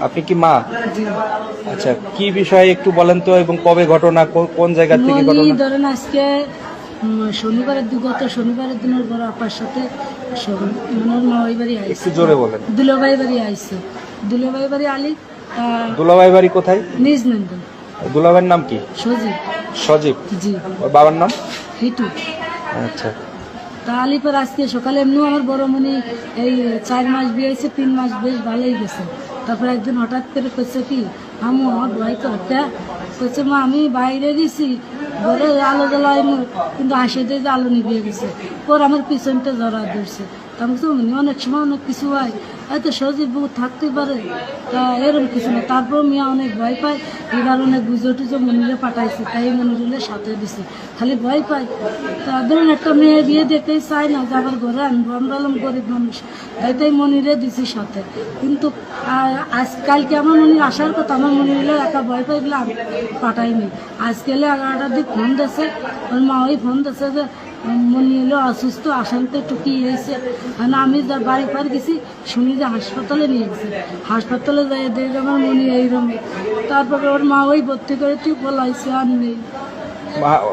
আপনি কি মা? আচ্ছা কি বিষয়ে একটু বলেন তো এবং কবে ঘটনা কোন জায়গা থেকে ঘটনা? ধরেন আজকে শনিবারের দিন গত শনিবারের দিনের পর আপার সাথে সব- মানে বাড়ি একটু জোরে বলেন। দুলাভাই বাড়ি আইসে দুলাভাই বাড়ি আলি দুলাভাই বাড়ি কোথায়? নিজ নন্দন। দুলাভাইয়ের নাম কি? সজি সজীব। জি। বাবার নাম? হিটু। আচ্ছা। তা আলিপুর আজকে সকালে এমনি আমার বড় মনি এই চার মাস বিয়েছে তিন মাস বেশ ভালোই গেছে। তারপরে একদিন হঠাৎ করে করছে কি আমু আমার তো হত্যা করছে মা, আমি বাইরে দিছি ঘরে আলো জ্বালাই কিন্তু আসে দিয়ে আলো নিভিয়ে গেছে। ওর আমার পিছনটা জড়া ধরছে। আমি "অমনি অনেক সময় অনেক কিছু হয়। হয়তো সজীব বউ থাকতে পারে। তা এরকম কিছু না। তারপর মিয়া অনেক ভয় পায়। এবার অনেক বুঝো টুজো মনিরে পাঠাইছে। তাই মনিরুলের সাথে দিছে। খালি ভয় পায়। তা ধরুন একটা মেয়ে বিয়ে দেখতেই চায় না যাবার ঘরে আনব, আমরা গরিব মানুষ। তাই তাই মনিরে দিছি সাথে। কিন্তু আ- আজ কালকে আমার মনির আসার কথা, আমার মনিরে একা ভয় পাই বলে পাঠাইনি। আজকে এলে এগারোটার দিক ফোন দিয়েছে ওর মা ওই ফোন দিয়েছে যে মনি এলো অসুস্থ একটু কি হয়েছে। মানে আমি যা বাড়ি পার গেছি শুনি যে হাসপাতালে নিয়ে গেছি। হাসপাতালে যাই দেখে আমার মনি এইরকম তারপরে ওর মা ওই ভর্তি করে তুই বলাইছে আর নেই।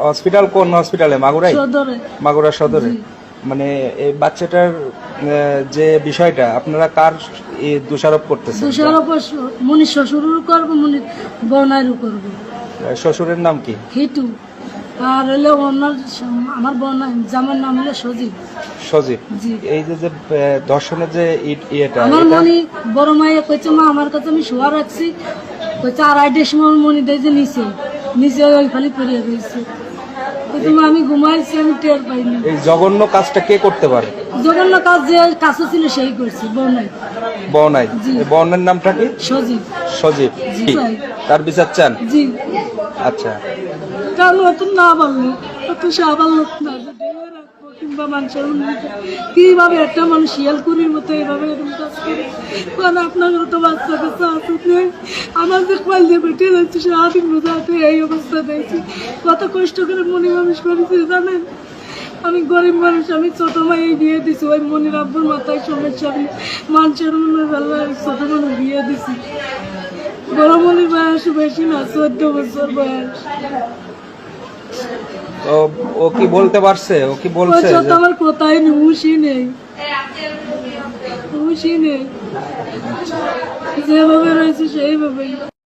হসপিটাল কোন হসপিটালে মাগুরাই? সদরে। মাগুরা সদরে। মানে এই বাচ্চাটার যে বিষয়টা আপনারা কার দোষারোপ করতেছেন? দুশোর ওপর মনির শ্বশুরও করব মনির বোনারও করব। শ্বশুরের নাম কি? হিটু। আর হলো ওনার আমার বোন জামার নাম হলো সজীব। সজীব? এই যে যে ধর্ষণের যে ইয়েটা আমার মনি বড় মাইয়া কইছে মা আমার কাছে আমি শোয়া রাখছি। কইছে আড়াইটের সময় মনি দেয় যে নিচে নিচে ওই খালি পড়ে রয়েছে মা আমি ঘুমাইছি আমি টের পাইনি। এই জঘন্য কাজটা কে করতে পারে? জঘন্য কাজ যে কাছে ছিল সেই করছে বোনাই বনাই বনের নামটা কি? সজীব। সজীব জি। তার বিচার চান? জি। আচ্ছা। কারণ অত না বলল, অত রাখব কিংবা মানুষের একটা মানুষ মতো করে? তো বাচ্চা কাচ্চা সারাদিন অবস্থা দেখছি। কত কষ্ট করে মনি মানুষ জানেন? আমি গরিব মানুষ, আমি ছোট মাই বিয়ে দিছি, ওই মনির আব্বুর মাথায় সমস্যা নেই। মানুষের মনে ছোট মানুষ বিয়ে দিছি। বড় মনির বয়স বেশি না, চোদ্দ বছর বয়স। তো ও কি বলতে পারছে? ও কি বলছে ও তো যে- আমার কোথায় নেই হুশি নেই। হুশি নেই। যেভাবে রয়েছে সেইভাবেই।